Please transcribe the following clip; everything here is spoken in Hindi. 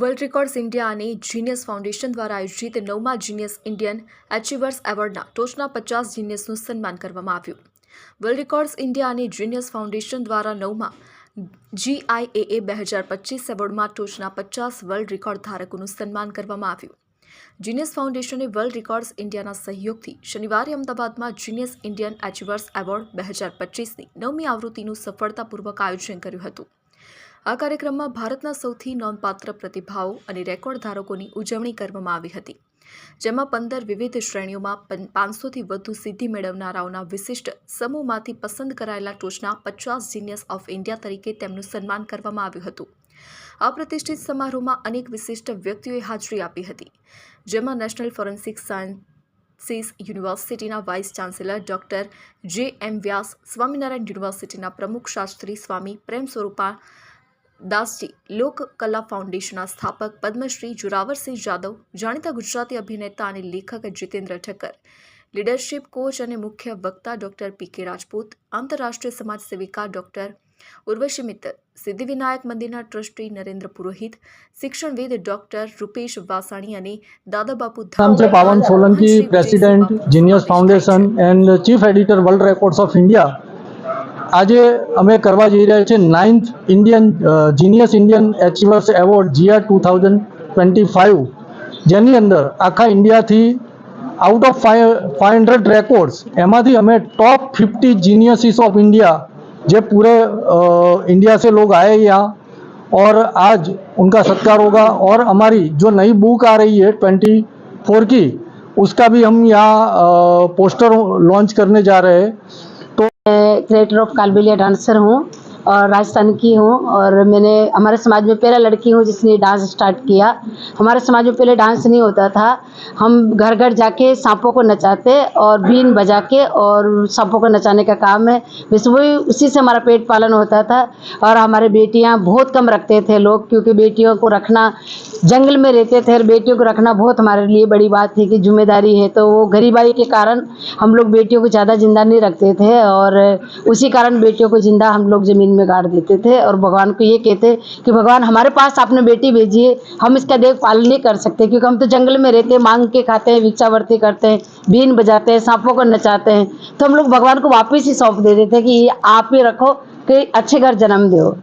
વર્લ્ડ રેકોર્ડ્સ ઇન્ડિયા અને જીનિયસ ફાઉન્ડેશન દ્વારા આયોજિત નવમા જીનિયસ ઇન્ડિયન એચિવર્સ એવોર્ડના ટોચના પચાસ જીનિયસનું સન્માન કરવામાં આવ્યું. વર્લ્ડ રેકોર્ડ્સ ઇન્ડિયા અને જીનિયસ ફાઉન્ડેશન દ્વારા નવમાં જીઆઈએએ બે હજાર પચીસ એવોર્ડમાં ટોચના પચાસ વર્લ્ડ રેકોર્ડ ધારકોનું સન્માન કરવામાં આવ્યું. જીનિયસ ફાઉન્ડેશને વર્લ્ડ રેકોર્ડ્સ ઇન્ડિયાના સહયોગથી શનિવારે અમદાવાદમાં જીનિયસ ઇન્ડિયન એચિવર્સ એવોર્ડ બે હજાર પચીસની નવમી આવૃત્તિનું સફળતાપૂર્વક આયોજન કર્યું હતું. આ કાર્યક્રમમાં ભારતના સૌથી નોંધપાત્ર પ્રતિભાઓ અને રેકોર્ડ ધારકોની ઉજવણી કરવામાં આવી હતી, જેમાં પંદર વિવિધ શ્રેણીઓમાં પાંચસોથી વધુ સિદ્ધિ મેળવનારાઓના વિશિષ્ટ સમૂહમાંથી પસંદ કરાયેલા ટોચના પચાસ જીનિયસ ઓફ ઇન્ડિયા તરીકે તેમનું સન્માન કરવામાં આવ્યું હતું. આ પ્રતિષ્ઠિત સમારોહમાં અનેક વિશિષ્ટ વ્યક્તિઓએ હાજરી આપી હતી, જેમાં નેશનલ ફોરેન્સિક સાયન્સીસ યુનિવર્સિટીના vice chancellor doctor J M Vyas, Swaminarayan યુનિવર્સિટીના પ્રમુખ શાસ્ત્રી સ્વામી, પ્રેમ સ્વરૂપા દાસજી લોક કલા ફાઉન્ડેશનના સ્થાપક પદ્મશ્રી જોરાવરસિંહ જાદવ જાણીતા ગુજરાતી અભિનેતા અને લેખક જીતેન્દ્ર ઠક્કર લીડરશિપ કોચ અને મુખ્ય વક્તા ડોક્ટર પી કે રાજપૂત આંતરરાષ્ટ્રીય સમાજ સેવિકા ડોક્ટર ઉર્વશી મિત્તલ સિદ્ધિવિનાયક મંદિરના ટ્રસ્ટી નરેન્દ્ર પુરોહિત શિક્ષણવિદ ડોક્ટર રૂપેશ વાસાણી અને દાદાબાપુ નામ છે Pavan Solanki president Genius Foundation and chief editor World Records of India આજે અમે કરવા જઈ રહ્યા છીએ ninth Indian Genius Indian achievers award GR two thousand twenty five જેની અંદર આખા ઇન્ડિયાથી out of five five hundred records एमाथी हमें top fifty geniuses of India जे पूरे अ, इंडिया से लोग आए यहाँ और आज उनका सत्कार होगा और हमारी जो नई बुक आ रही है ट्वेंटी फोर की उसका भी हम यहाँ अ, पोस्टर लॉन्च करने जा रहे हैं मैं क्रिएटर ऑफ़ कालबेलिया डांसर हूँ। और राजस्थान की हूँ और मैंने, हमारे समाज में पहला लड़की हूँ जिसने डांस स्टार्ट किया। हमारे समाज में पहले डांस नहीं होता था। हम घर घर जाके सांपों को नचाते और बीन बजा के और सांपों को नचाने का काम है। बस वही, उसी से हमारा पेट पालन होता था और हमारे बेटियाँ बहुत कम रखते थे लोग क्योंकि बेटियों को रखना, जंगल में रहते थे और बेटियों को रखना बहुत हमारे लिए बड़ी बात थी कि ज़िम्मेदारी है। तो वो गरीबाई के कारण हम लोग बेटियों को ज़्यादा ज़िंदा नहीं रखते थे और उसी कारण बेटियों को ज़िंदा हम लोग ज़मीन में गाड़ देते थे और भगवान को ये कहते कि भगवान, हमारे पास आपने बेटी भेजी है, हम इसका देखभाल नहीं कर सकते क्योंकि हम तो जंगल में रहते हैं, मांग के खाते हैं भिक्षावर्ती करते हैं, बीन बजाते हैं, सांपों को नचाते हैं। तो हम लोग भगवान को वापस ही सौंप देते थे कि आप ही रखो कि अच्छे घर जन्म दो।